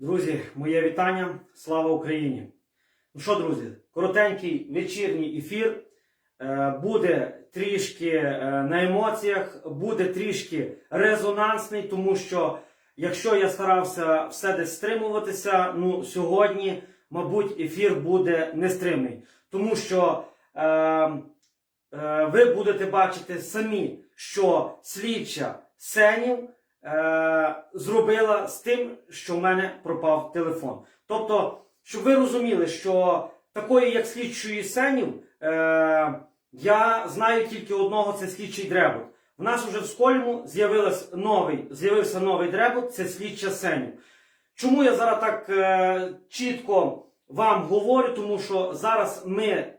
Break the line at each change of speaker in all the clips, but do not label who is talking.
Друзі, моє вітання. Слава Україні! Ну що, друзі, коротенький вечірній ефір. Е, Буде трішки е, на емоціях, буде трішки резонансний, тому що якщо я старався все десь стримуватися, ну сьогодні, мабуть, ефір буде нестримний. Тому що е, е, ви будете бачити самі, що слідча Сенів е, зробила з тим, що в мене пропав телефон. Тобто, щоб ви розуміли, що такої, як слідчої Сенів, е, я знаю тільки одного, це слідчий дребут. В нас вже в Скольму з'явилась новий, з'явився новий дребут, це слідча Сенів. Чому я зараз так е, чітко вам говорю? Тому що зараз ми е,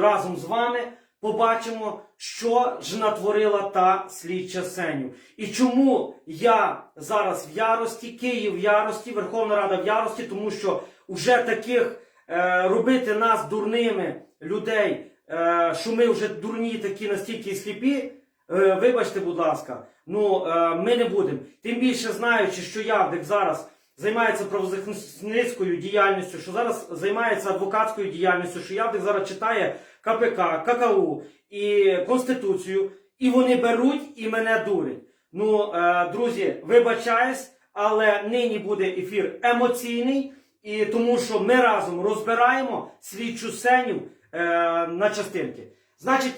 разом з вами побачимо, що ж натворила та слідча Сенів. І чому я зараз в ярості, Київ в ярості, Верховна Рада в ярості, тому що вже таких е, робити нас дурними людей, е, що ми вже дурні такі настільки сліпі. Е, вибачте, будь ласка, ну е, ми не будемо. Тим більше знаючи, що Явдик зараз займається правозахисницькою діяльністю, що зараз займається адвокатською діяльністю, що Явдик зараз читає КПК, ККУ і Конституцію, і вони беруть і мене дурять. Ну, е, друзі, вибачаюсь, але нині буде ефір емоційний, і тому що ми разом розбираємо слідчу сенів е, на частинки. Значить,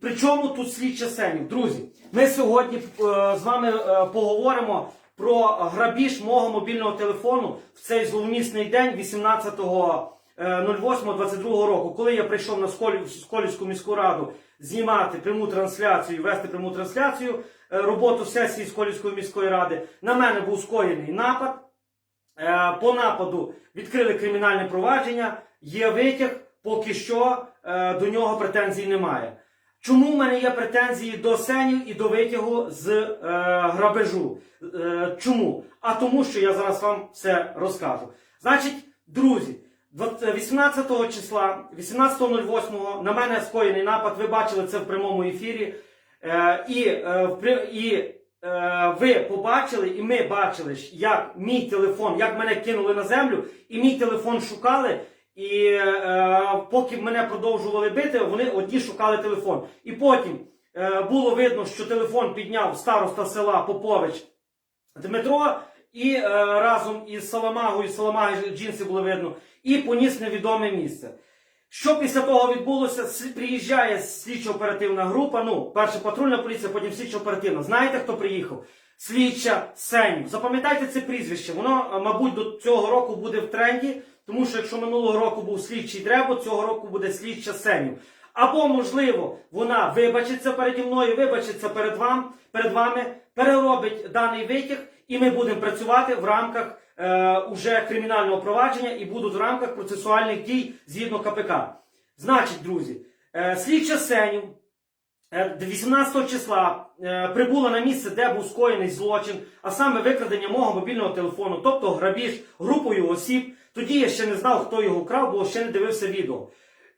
при чому тут слідча сенів? Друзі, ми сьогодні е, з вами е, поговоримо про грабіж мого мобільного телефону в цей зловмісний день 18.08.22 року, коли я прийшов на Сколівську міську раду знімати пряму трансляцію, вести пряму трансляцію, е, роботу сесії Сколівської міської ради, на мене був скоєний напад. Е, По нападу відкрили кримінальне провадження, є витяг, поки що е, до нього претензій немає. Чому в мене є претензії до сенів і до витягу з е, грабежу? Е, чому? А тому, що я зараз вам все розкажу. Значить, друзі, 18 числа, 18.08 на мене скоєний напад. Ви бачили це в прямому ефірі. Е, і, е, і е, ви побачили, і ми бачили, як мій телефон, як мене кинули на землю, і мій телефон шукали. І е, поки мене продовжували бити, вони одні шукали телефон. І потім е, було видно, що телефон підняв староста села Попович Дмитро, і е, разом із Саламагою, Саламаги джинси було видно, і поніс невідоме місце. Що після того відбулося? Приїжджає слідчо-оперативна група, ну, перша патрульна поліція, потім слідчо-оперативна. Знаєте, хто приїхав? Слідча Сенів. Запам'ятайте це прізвище. Воно, е, мабуть, до цього року буде в тренді, тому що якщо минулого року був слідчий Дребо, цього року буде слідча Сенів. Або, можливо, вона вибачиться переді мною, вибачиться перед, вам, перед вами, переробить даний витяг, і ми будемо працювати в рамках е, уже кримінального провадження і будуть в рамках процесуальних дій згідно КПК. Значить, друзі, е, слідча Сенів е, 18 числа е, прибула на місце, де був скоєний злочин, а саме викрадення мого мобільного телефону, тобто грабіж групою осіб. Тоді я ще не знав, хто його вкрав, бо ще не дивився відео.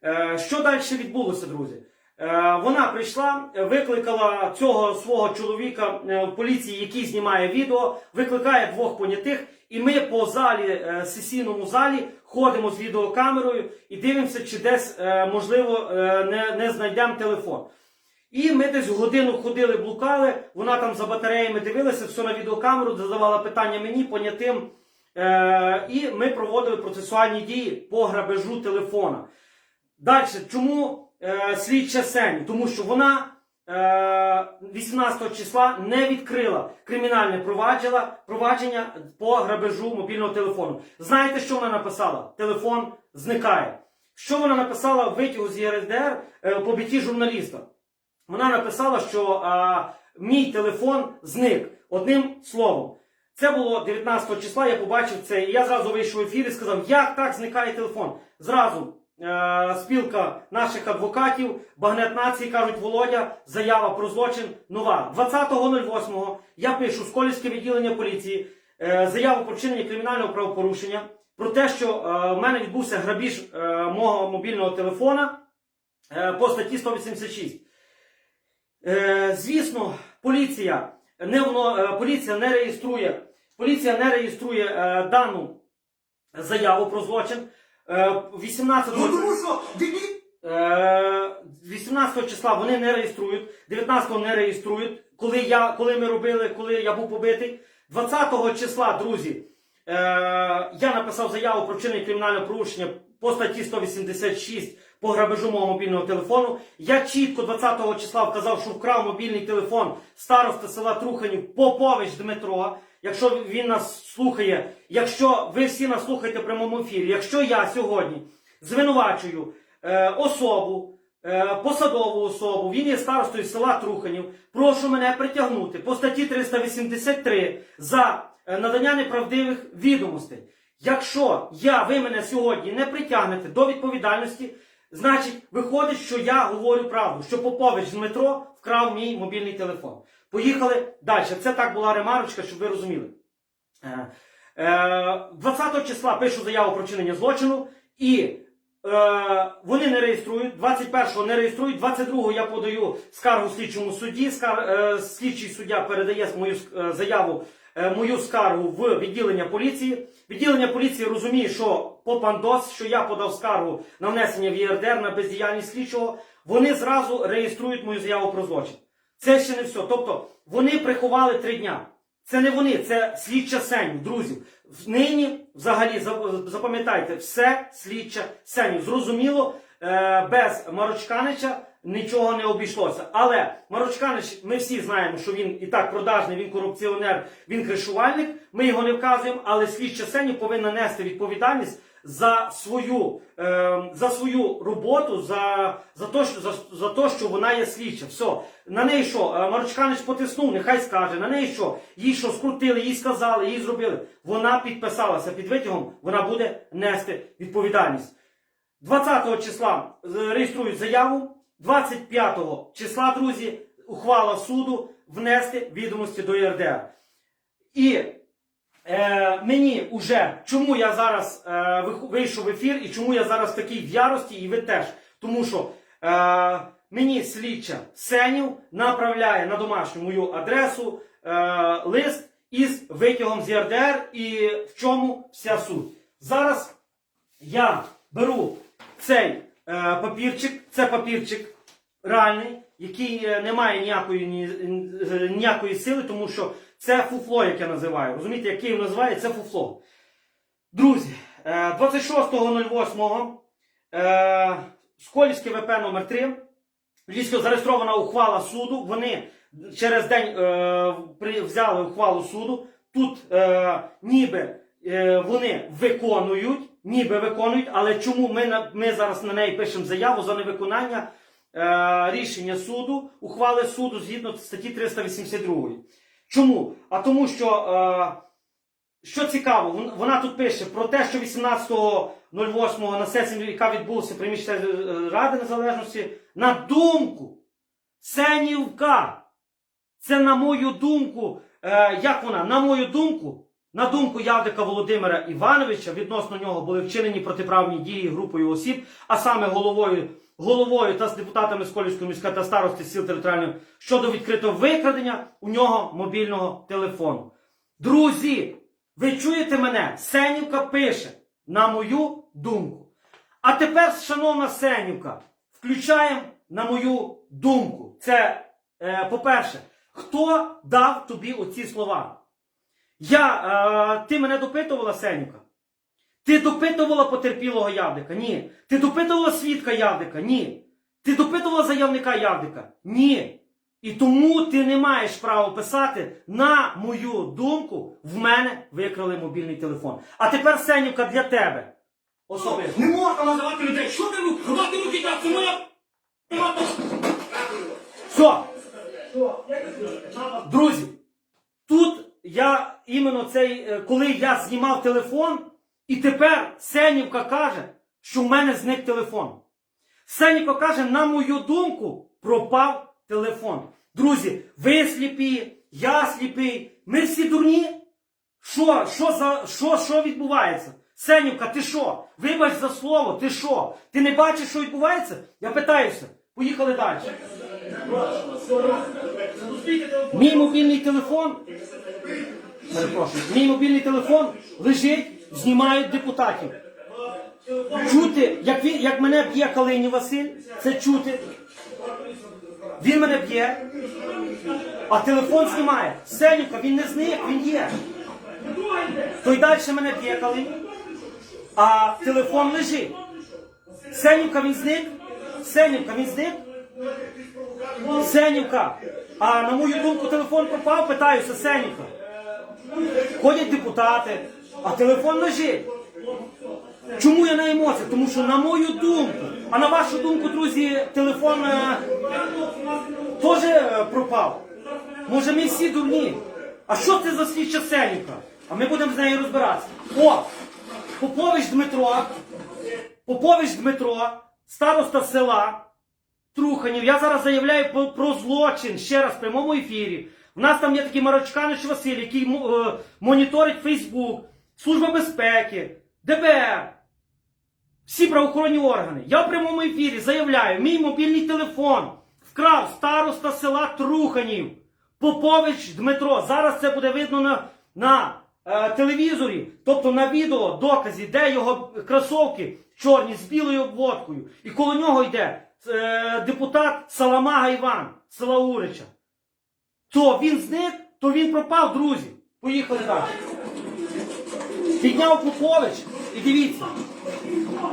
Е, Що далі відбулося, друзі? Е, Вона прийшла, е, викликала цього свого чоловіка е, в поліції, який знімає відео, викликає двох понятих, і ми по залі, е, сесійному залі ходимо з відеокамерою і дивимося, чи десь е, можливо е, не, не знайдемо телефон. І ми десь годину ходили, блукали, вона там за батареями дивилася, все на відеокамеру, задавала питання мені, понятим. І ми проводили процесуальні дії по грабежу телефона. Далі, чому е, слідча Сені? Тому що вона 18 числа не відкрила кримінальне провадження, по грабежу мобільного телефону. Знаєте, що вона написала? Телефон зникає. Що вона написала в витягу з ЄРДР е, по біті журналіста? Вона написала, що е, мій телефон зник одним словом. Це було 19 числа, я побачив це, і я зразу вийшов в ефір і сказав, як так зникає телефон. Зразу е, спілка наших адвокатів, багнет нації кажуть, Володя, заява про злочин нова. 20.08 я пишу Сколівське відділення поліції, е, заяву про вчинення кримінального правопорушення про те, що е, в мене відбувся грабіж мого мобільного телефона по статті 186. Е, звісно, поліція не, воно, поліція не реєструє поліція не реєструє е, дану заяву про злочин. Е, 18
Ну тому що
Е, 18 числа вони не реєструють, 19-го не реєструють. Коли, я, коли ми робили, коли я був побитий, 20-го числа, друзі, е, я написав заяву про вчинення кримінального порушення по статті 186 по грабежу мого мобільного телефону. Я чітко 20-го числа вказав, що вкрав мобільний телефон староста села Труханів Попович Дмитро. Якщо він нас слухає, якщо ви всі нас слухаєте в прямому ефірі, якщо я сьогодні звинувачую е, особу, е, посадову особу, він є старостою села Труханів, прошу мене притягнути по статті 383 за е, надання неправдивих відомостей. Якщо я, ви мене сьогодні не притягнете до відповідальності, значить виходить, що я говорю правду, що Попович Дмитро вкрав мій мобільний телефон. Поїхали далі. Це так була ремарочка, щоб ви розуміли. Е, е, 20 числа пишу заяву про вчинення злочину і е, вони не реєструють. 21-го не реєструють. 22-го я подаю скаргу слідчому судді. Скар, е, слідчий суддя передає мою е, заяву, е, мою скаргу в відділення поліції. Відділення поліції розуміє, що по пандос, що я подав скаргу на внесення в ЄРДР на бездіяльність слідчого, вони зразу реєструють мою заяву про злочин. Це ще не все. Тобто вони приховали три дня. Це не вони, це слідча Сенів, друзі. Нині, взагалі, запам'ятайте, все слідча Сенів. Зрозуміло, е, без Марочканича нічого не обійшлося. Але Марочканич, ми всі знаємо, що він і так продажний, він корупціонер, він кришувальник. Ми його не вказуємо, але слідча Сенів повинна нести відповідальність за свою, е, за свою роботу, за, за, те, що, за, за те, що вона є слідча. Все. На неї що? Е, Марочканич потиснув, нехай скаже. На неї що? Їй що скрутили, їй сказали, їй зробили. Вона підписалася під витягом, вона буде нести відповідальність. 20 числа е, реєструють заяву. 25 числа, друзі, ухвала суду внести відомості до ЄРДР. І е, мені уже, чому я зараз е, вийшов в ефір і чому я зараз в такій в ярості, і ви теж. Тому що е, мені слідча Сенів направляє на домашню мою адресу е, лист із витягом з ЄРДР і в чому вся суть. Зараз я беру цей е, папірчик, це папірчик реальний, який е, не має ніякої, ні, е, ніякої сили, тому що це фуфло, як я називаю. Розумієте, як Київ називає, це фуфло. Друзі, е, 26.08 е, Сколівське ВП номер 3 Львівська зареєстрована ухвала суду. Вони через день е, взяли ухвалу суду. Тут е, ніби е, вони виконують, ніби виконують, але чому ми, ми зараз на неї пишемо заяву за невиконання е, рішення суду, ухвали суду згідно статті 382. Чому? А тому, що, е, що цікаво, вона тут пише про те, що 18.08 на сесії, яка відбулася при міській Ради Незалежності, на думку Сенівка. Це на мою думку, е, як вона? На мою думку, на думку Явдика Володимира Івановича, відносно нього були вчинені протиправні дії групою осіб, а саме головою, головою та з депутатами Сколівської міської та старости сіл територіальної щодо відкритого викрадення у нього мобільного телефону. Друзі, ви чуєте мене? Сенівка пише, на мою думку. А тепер, шановна Сенівка, включаємо на мою думку. Це, е, по-перше, хто дав тобі оці слова? Я, е, ти мене допитувала, Сенівка? Ти допитувала потерпілого Явдика? Ні. Ти допитувала свідка Явдика? Ні. Ти допитувала заявника Явдика? Ні. І тому ти не маєш права писати, на мою думку, в мене викрали мобільний телефон. А тепер, Сенівка, для тебе. Особисто.
не можна називати людей. Що ти руки? Ховати руки, так, це моя...
Все. Друзі, тут я іменно цей, е, коли я знімав телефон, і тепер Сенівка каже, що в мене зник телефон. Сенівка каже, на мою думку, пропав телефон. Друзі, ви сліпі, я сліпий, ми всі дурні. Що, що за що, що відбувається? Сенівка, ти що? Вибач за слово, ти що? Ти не бачиш, що відбувається? Я питаюся. Поїхали далі. Мій мобільний телефон Перепрошую. Мій мобільний телефон лежить, знімають депутатів. Чути, як, він, як мене б'є Калині Василь, це чути. Він мене б'є, а телефон знімає. Сенюка, він не зник, він є. Той далі мене б'є Калині, а телефон лежить. Сенюка він зник, Сенюка він зник. Сенюка. А на мою думку телефон пропав, питаюся, Сенюка. Ходять депутати, а телефон лежить. Чому я на емоціях? Тому що на мою думку, а на вашу думку, друзі, телефон е, теж е, пропав. Може ми всі дурні. А що це за слідча Сенюка? А ми будемо з нею розбиратися. О! Попович Дмитро, Попович Дмитро, староста села. Труханів. Я зараз заявляю про злочин ще раз в прямому ефірі. У нас там є такий Марочканич Василь, який е, моніторить Фейсбук, Служба безпеки, ДБР, всі правоохоронні органи. Я в прямому ефірі заявляю, мій мобільний телефон вкрав староста села Труханів. Попович Дмитро. Зараз це буде видно на, на е, телевізорі, тобто на відео, доказі, де його кросовки чорні з білою обводкою. І коло нього йде е, депутат Саламага Іван, села Урича. То він зник, то він пропав, друзі. Поїхали далі. Підняв Попович і дивіться.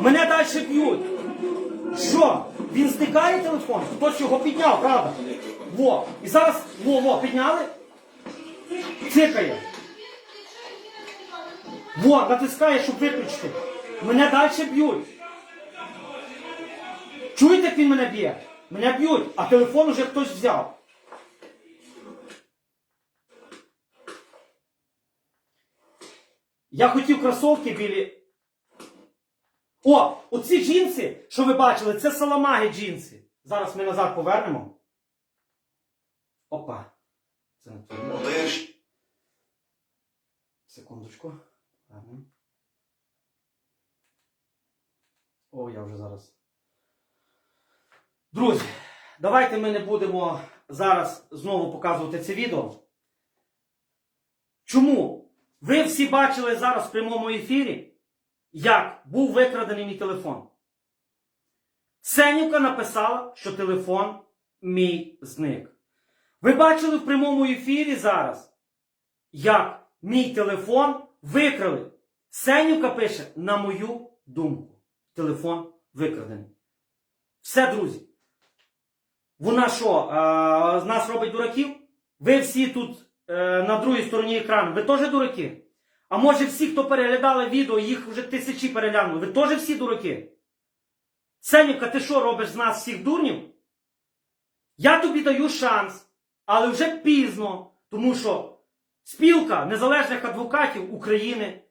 Мене далі б'ють. Що? Він зникає телефон? Хтось його підняв, правда? Во. І зараз, во, во, підняли? Цикає. Во, натискає, щоб виключити. Мене далі б'ють. Чуєте, як він мене б'є? Мене б'ють, а телефон уже хтось взяв. Я хотів кросовки білі. О, оці джинси, що ви бачили, це саламаги джинси. Зараз ми назад повернемо. Опа. Це не.
Лиш.
Секундочку. Ага. О, я вже зараз. Друзі, давайте ми не будемо зараз знову показувати це відео. Чому? Ви всі бачили зараз в прямому ефірі, як був викрадений мій телефон. Сенюка написала, що телефон мій зник. Ви бачили в прямому ефірі зараз, як мій телефон викрали. Сенюка пише, на мою думку, телефон викрадений. Все, друзі. Вона що, а, з нас робить дураків? Ви всі тут е, на другій стороні екрану, ви теж дураки? А може всі, хто переглядали відео, їх вже тисячі переглянули, ви теж всі дураки? Сенюка, ти що робиш з нас всіх дурнів? Я тобі даю шанс, але вже пізно, тому що спілка незалежних адвокатів України,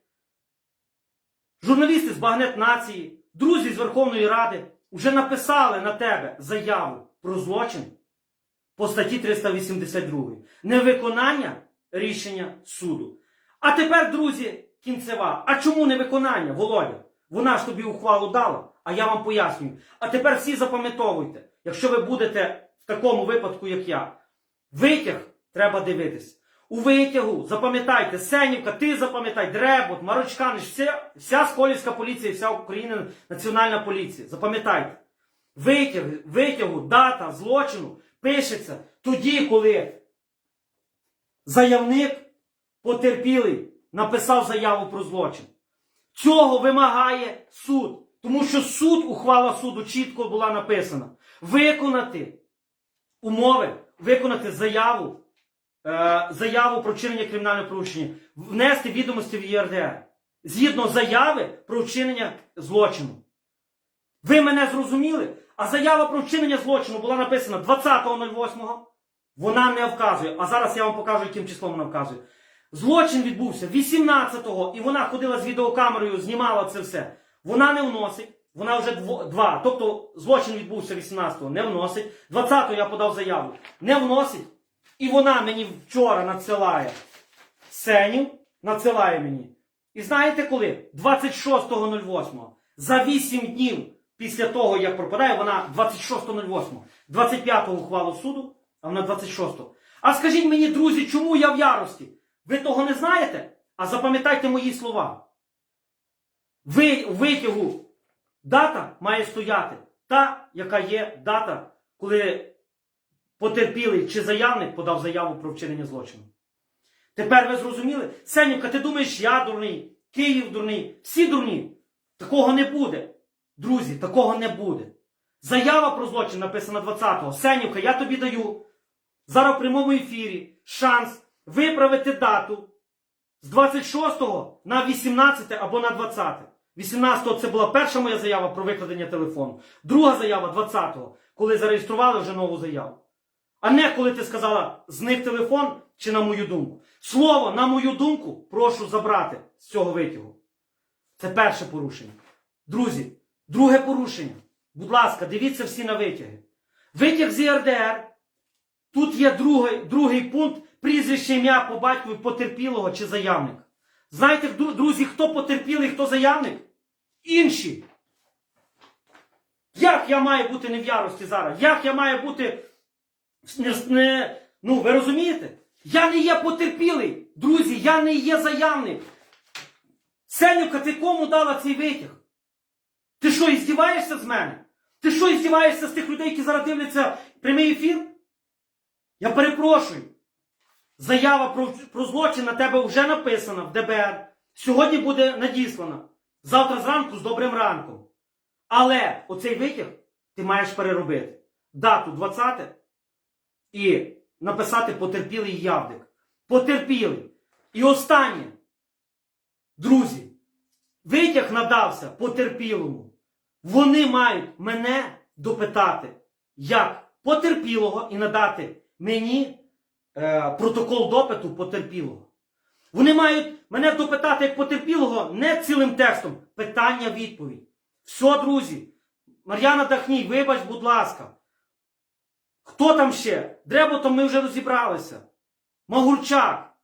журналісти з Багнет Нації, друзі з Верховної Ради вже написали на тебе заяву про злочин по статті 382. Невиконання рішення суду. А тепер, друзі, кінцева. А чому невиконання, Володя? Вона ж тобі ухвалу дала, а я вам пояснюю. А тепер всі запам'ятовуйте, якщо ви будете в такому випадку, як я, витяг треба дивитись. У витягу, запам'ятайте, Сенівка, ти запам'ятай, Дребот, Марочканич, вся, вся Сколівська поліція, вся Україна Національна поліція. Запам'ятайте. Витяг, витягу, дата злочину пишеться тоді, коли заявник потерпілий написав заяву про злочин. Цього вимагає суд. Тому що суд, ухвала суду чітко була написана. Виконати умови, виконати заяву, е, заяву про вчинення кримінального порушення, внести відомості в ЄРДР. Згідно заяви про вчинення злочину. Ви мене зрозуміли? А заява про вчинення злочину була написана 20.08. Вона не вказує. А зараз я вам покажу, яким числом вона вказує. Злочин відбувся 18-го, і вона ходила з відеокамерою, знімала це все. Вона не вносить. Вона вже два. Тобто злочин відбувся 18-го, не вносить. 20-го я подав заяву. Не вносить. І вона мені вчора надсилає Сеню, надсилає мені. І знаєте коли? 26.08. За 8 днів після того, як пропадає, вона 26.08. 25-го ухвалу суду, а вона 26-го. А скажіть мені, друзі, чому я в ярості? Ви того не знаєте? А запам'ятайте мої слова. Ви, витягу дата має стояти та, яка є дата, коли потерпілий чи заявник подав заяву про вчинення злочину. Тепер ви зрозуміли? Сенюка, ти думаєш, я дурний, Київ дурний, всі дурні. Такого не буде. Друзі, такого не буде. Заява про злочин написана 20-го. Сенюка, я тобі даю зараз в прямому ефірі шанс виправити дату з 26 на 18 або на 20. 18-го це була перша моя заява про викрадення телефону. Друга заява 20-го, коли зареєстрували вже нову заяву. А не коли ти сказала зник телефон чи на мою думку. Слово на мою думку прошу забрати з цього витягу. Це перше порушення. Друзі, друге порушення. Будь ласка, дивіться всі на витяги. Витяг з ЄРДР. Тут є другий, другий пункт прізвище ім'я по батькові потерпілого чи заявник. Знаєте, друзі, хто потерпілий, хто заявник? Інші. Як я маю бути не в ярості зараз? Як я маю бути не, ну, ви розумієте? Я не є потерпілий. Друзі, я не є заявник. Сенюка, ти кому дала цей витяг? Ти що, іздіваєшся з мене? Ти що, іздіваєшся з тих людей, які зараз дивляться прямий ефір? Я перепрошую. Заява про, про злочин на тебе вже написана в ДБР. Сьогодні буде надіслана. Завтра зранку з добрим ранком. Але оцей витяг ти маєш переробити. Дату 20 і написати потерпілий явник. Потерпілий. І останнє. Друзі, витяг надався потерпілому. Вони мають мене допитати як потерпілого і надати мені е, протокол допиту потерпілого. Вони мають мене допитати як потерпілого не цілим текстом. Питання відповідь. Все, друзі. Мар'яна Дахній, вибач, будь ласка. Хто там ще? Дреботом ми вже розібралися. Магурчак.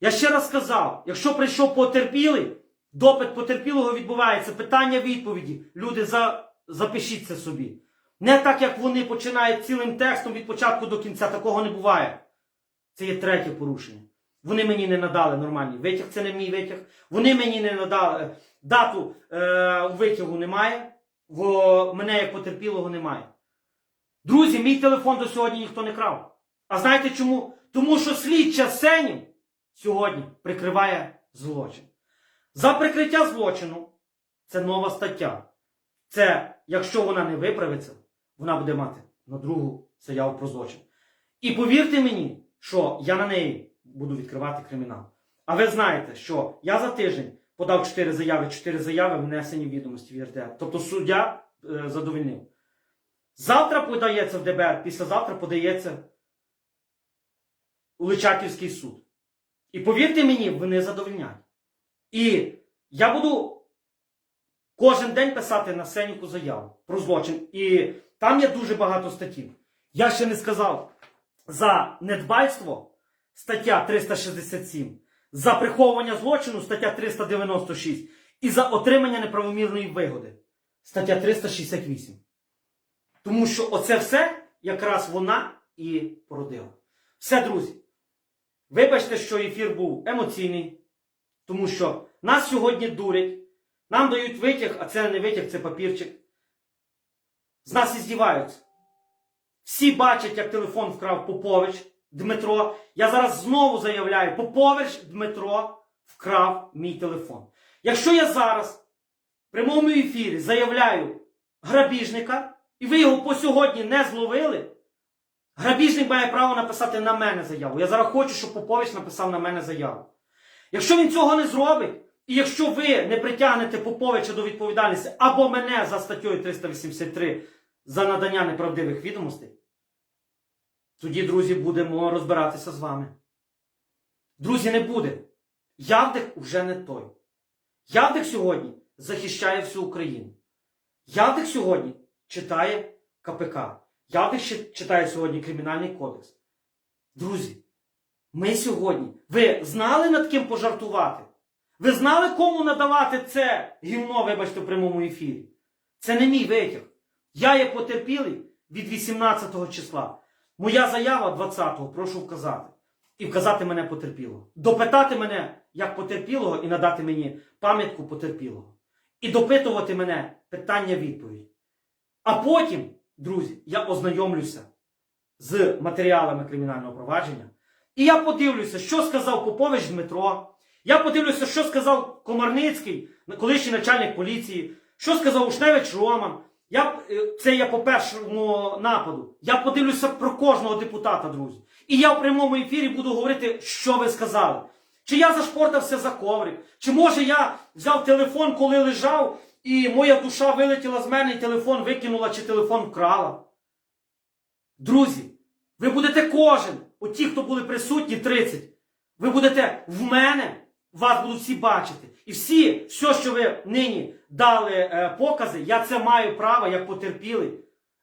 Я ще раз сказав, якщо прийшов потерпілий, допит потерпілого відбувається, питання відповіді. Люди, за, запишіть це собі. Не так, як вони починають цілим текстом від початку до кінця, такого не буває. Це є третє порушення. Вони мені не надали нормальний витяг, це не мій витяг. Вони мені не надали е, дату е, витягу немає, в мене як потерпілого немає. Друзі, мій телефон до сьогодні ніхто не крав. А знаєте чому? Тому що слідча Сенів сьогодні прикриває злочин. За прикриття злочину це нова стаття. Це, якщо вона не виправиться, вона буде мати на другу заяву про злочин. І повірте мені, що я на неї буду відкривати кримінал. А ви знаєте, що я за тиждень подав 4 заяви, 4 заяви внесені відомості в ЄРДР. Тобто суддя е, задовольнив. Завтра подається в ДБР, післязавтра подається у Личаківський суд. І повірте мені, вони задовольняють. І я буду кожен день писати на Сенюку заяву про злочин. І там є дуже багато статтів. Я ще не сказав за недбальство стаття 367, за приховування злочину стаття 396 і за отримання неправомірної вигоди стаття 368. Тому що оце все якраз вона і породила. Все, друзі. Вибачте, що ефір був емоційний, тому що нас сьогодні дурять, нам дають витяг, а це не витяг, це папірчик. З нас і здіваються. Всі бачать, як телефон вкрав Попович Дмитро. Я зараз знову заявляю, Попович Дмитро вкрав мій телефон. Якщо я зараз в прямому ефірі заявляю грабіжника, і ви його по сьогодні не зловили, грабіжник має право написати на мене заяву. Я зараз хочу, щоб Попович написав на мене заяву. Якщо він цього не зробить, і якщо ви не притягнете Поповича до відповідальності або мене за статтею 383 за надання неправдивих відомостей, тоді, друзі, будемо розбиратися з вами. Друзі, не буде. Явдик уже не той. Явдик сьогодні захищає всю Україну. Явдик сьогодні читає КПК. Явдик читає сьогодні Кримінальний кодекс. Друзі, ми сьогодні. Ви знали над ким пожартувати? Ви знали, кому надавати це гімно, вибачте, в прямому ефірі? Це не мій витяг. Я є потерпілий від 18 числа. Моя заява 20-го, прошу вказати. і вказати мене потерпілого. Допитати мене як потерпілого і надати мені пам'ятку потерпілого. І допитувати мене питання відповідь. А потім, друзі, я ознайомлюся з матеріалами кримінального провадження. І я подивлюся, що сказав Попович Дмитро. Я подивлюся, що сказав Комарницький, колишній начальник поліції, що сказав Ушневич Роман. Я, е, це я по першому нападу. Я подивлюся про кожного депутата, друзі. І я в прямому ефірі буду говорити, що ви сказали. Чи я зашпортався за коврик, чи може я взяв телефон, коли лежав, і моя душа вилетіла з мене, і телефон викинула, чи телефон вкрала. Друзі, ви будете кожен, от ті, хто були присутні, 30, ви будете в мене, вас будуть всі бачити. І всі, все, що ви нині дали е, покази, я це маю право, як потерпілий,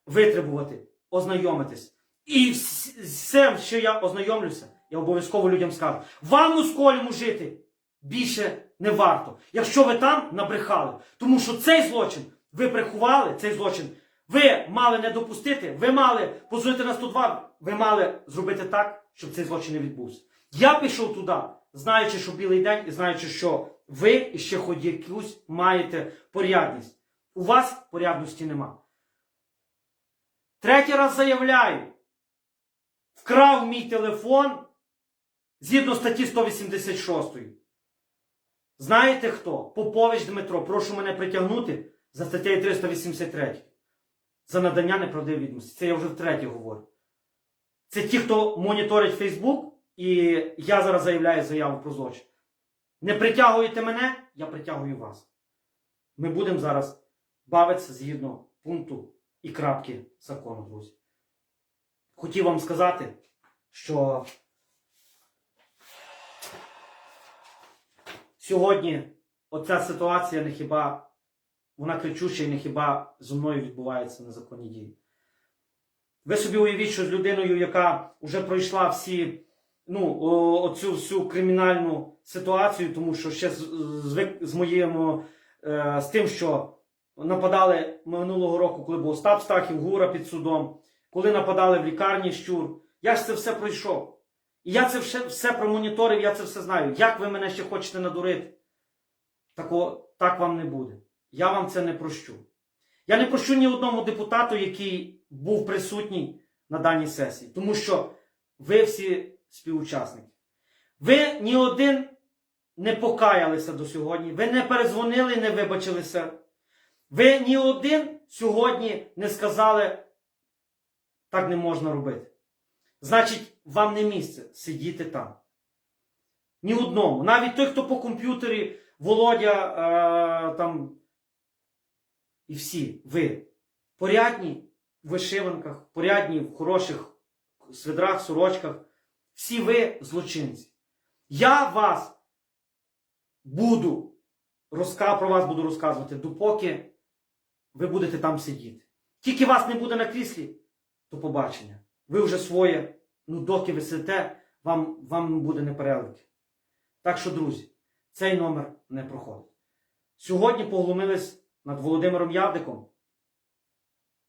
витребувати, ознайомитись. І вс- все, що я ознайомлюся, я обов'язково людям скажу. Вам у сколіму жити більше не варто, якщо ви там набрехали. Тому що цей злочин ви приховали, цей злочин ви мали не допустити, ви мали позвонити на 102, ви мали зробити так, щоб цей злочин не відбувся. Я пішов туди, знаючи, що білий день, і знаючи, що ви ще хоч якусь маєте порядність. У вас порядності нема. Третій раз заявляю, вкрав мій телефон згідно статті 186. Знаєте хто? Попович Дмитро, прошу мене притягнути за статтею 383. За надання неправдивої відомості. Це я вже втретє говорю. Це ті, хто моніторить Фейсбук, і я зараз заявляю заяву про злочин. Не притягуєте мене, я притягую вас. Ми будемо зараз бавитися згідно пункту і крапки закону, друзі. Хотів вам сказати, що сьогодні оця ситуація не хіба вона кричуща і не хіба зі мною відбуваються незаконні дії. Ви собі уявіть, що з людиною, яка вже пройшла всі, ну, оцю всю кримінальну ситуацію, тому що ще з, з, моєму, е, з тим, що нападали минулого року, коли був Остап Стахів, Гура під судом, коли нападали в лікарні щур. Я ж це все пройшов. І я це все, все промоніторив, я це все знаю. Як ви мене ще хочете надурити? Тако, так вам не буде. Я вам це не прощу. Я не прощу ні одному депутату, який був присутній на даній сесії, тому що ви всі співучасники. Ви ні один не покаялися до сьогодні, ви не перезвонили, не вибачилися. Ви ні один сьогодні не сказали, так не можна робити. Значить, вам не місце сидіти там. Ні одному. Навіть той, хто по комп'ютері, Володя, е, там, і всі, ви порядні вишиванках, порядні в хороших свидрах, сорочках. Всі ви злочинці. Я вас буду про вас буду розказувати, допоки ви будете там сидіти. Тільки вас не буде на кріслі, то побачення. Ви вже своє, ну доки ви сидите, вам, вам буде непереливки. Так що, друзі, цей номер не проходить. Сьогодні поглумились над Володимиром Явдиком,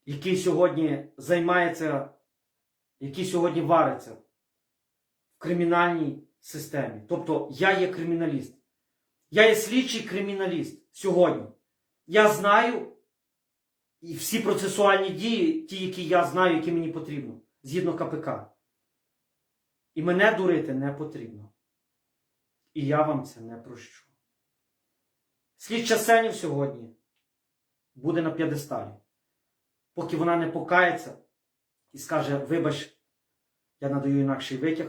який сьогодні займається, який сьогодні вариться в кримінальній системі. Тобто я є криміналіст. Я є слідчий криміналіст сьогодні. Я знаю і всі процесуальні дії, ті, які я знаю, які мені потрібно, згідно КПК. І мене дурити не потрібно. І я вам це не прощу. Слідча Сенів сьогодні буде на п'єдесталі. Поки вона не покається і скаже, вибач, я надаю інакший витяг,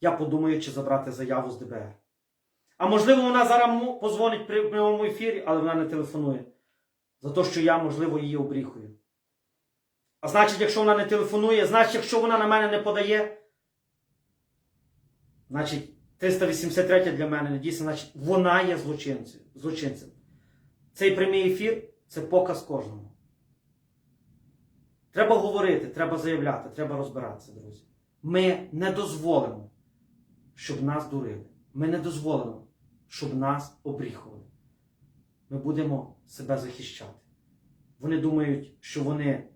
я подумаю, чи забрати заяву з ДБР. А можливо, вона зараз позвонить при прямому ефірі, але вона не телефонує. За те, що я, можливо, її обріхую. А значить, якщо вона не телефонує, значить, якщо вона на мене не подає, значить, 383 для мене не дійсно, значить, вона є злочинцем. Цей прямий ефір це показ кожному. Треба говорити, треба заявляти, треба розбиратися, друзі. Ми не дозволимо, щоб нас дурили. Ми не дозволимо, щоб нас обріхували. Ми будемо себе захищати. Вони думають, що вони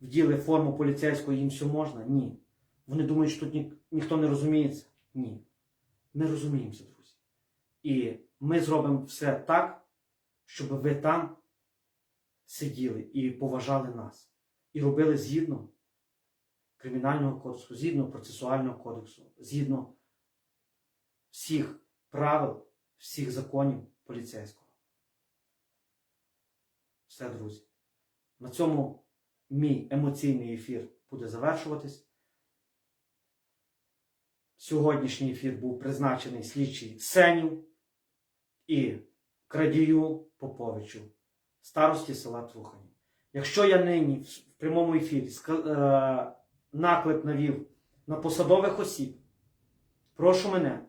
вділи форму поліцейську їм все можна? Ні. Вони думають, що тут ні, ніхто не розуміється. Ні. Ми розуміємося, друзі. І ми зробимо все так, щоб ви там сиділи і поважали нас. І робили згідно Кримінального кодексу, згідно процесуального кодексу, згідно всіх правил, всіх законів поліцейського. Все, друзі. На цьому мій емоційний ефір буде завершуватись. Сьогоднішній ефір був призначений слідчий Сенів і крадію Поповичу, старості села Труханів. Якщо я нині в прямому ефірі е, навів на посадових осіб, прошу мене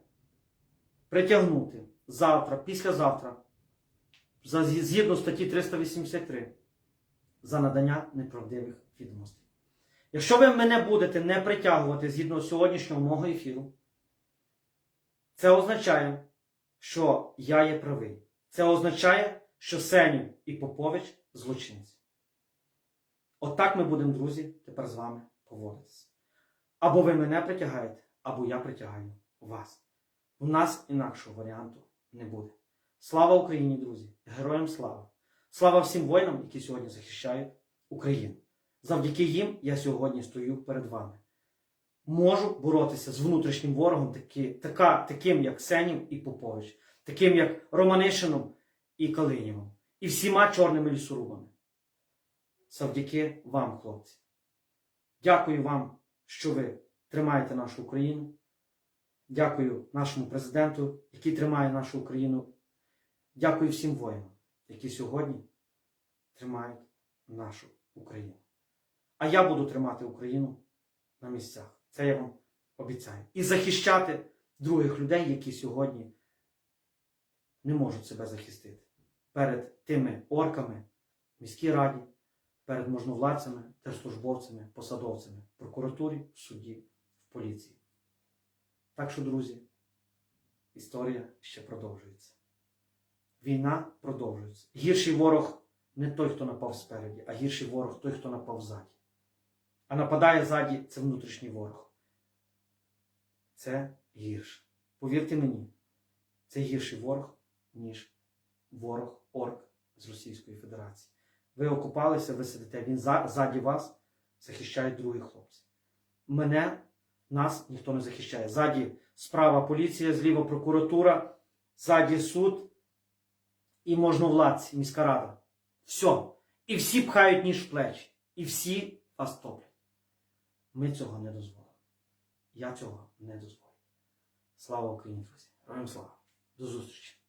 притягнути завтра, післязавтра, за- згідно статті 383 за надання неправдивих відомостей. Якщо ви мене будете не притягувати згідно сьогоднішнього мого ефіру, це означає, що я є правий. Це означає, що Сенів і Попович злочинці. Отак ми будемо, друзі, тепер з вами поводитися. Або ви мене притягаєте, або я притягаю вас. У нас інакшого варіанту не буде. Слава Україні, друзі! Героям слава! Слава всім воїнам, які сьогодні захищають Україну. Завдяки їм я сьогодні стою перед вами. Можу боротися з внутрішнім ворогом, такі, така, таким як Сенів і Попович, таким як Романишином і Калинєвим, і всіма чорними лісорубами. Завдяки вам, хлопці. Дякую вам, що ви тримаєте нашу Україну. Дякую нашому президенту, який тримає нашу Україну. Дякую всім воїнам, які сьогодні тримають нашу Україну. А я буду тримати Україну на місцях. Це я вам обіцяю. І захищати других людей, які сьогодні не можуть себе захистити перед тими орками в міській раді, перед можновладцями, держслужбовцями, посадовцями, в прокуратурі, в суді, в поліції. Так що, друзі, історія ще продовжується. Війна продовжується. Гірший ворог не той, хто напав спереді, а гірший ворог той, хто напав ззаді. А нападає ззаді це внутрішній ворог. Це гірше. Повірте мені, це гірший ворог, ніж ворог орк з Російської Федерації. Ви окупалися, ви сидите, він за, ззаді вас захищає другі хлопці. Мене, нас ніхто не захищає. Ззаді справа поліція, зліва прокуратура, ззаді суд і можновладці, міська рада. Все. І всі пхають ніж в плечі. І всі вас топлять. Ми цього не дозволимо. Я цього не дозволю. Слава Україні, друзі! Героям слава! До зустрічі!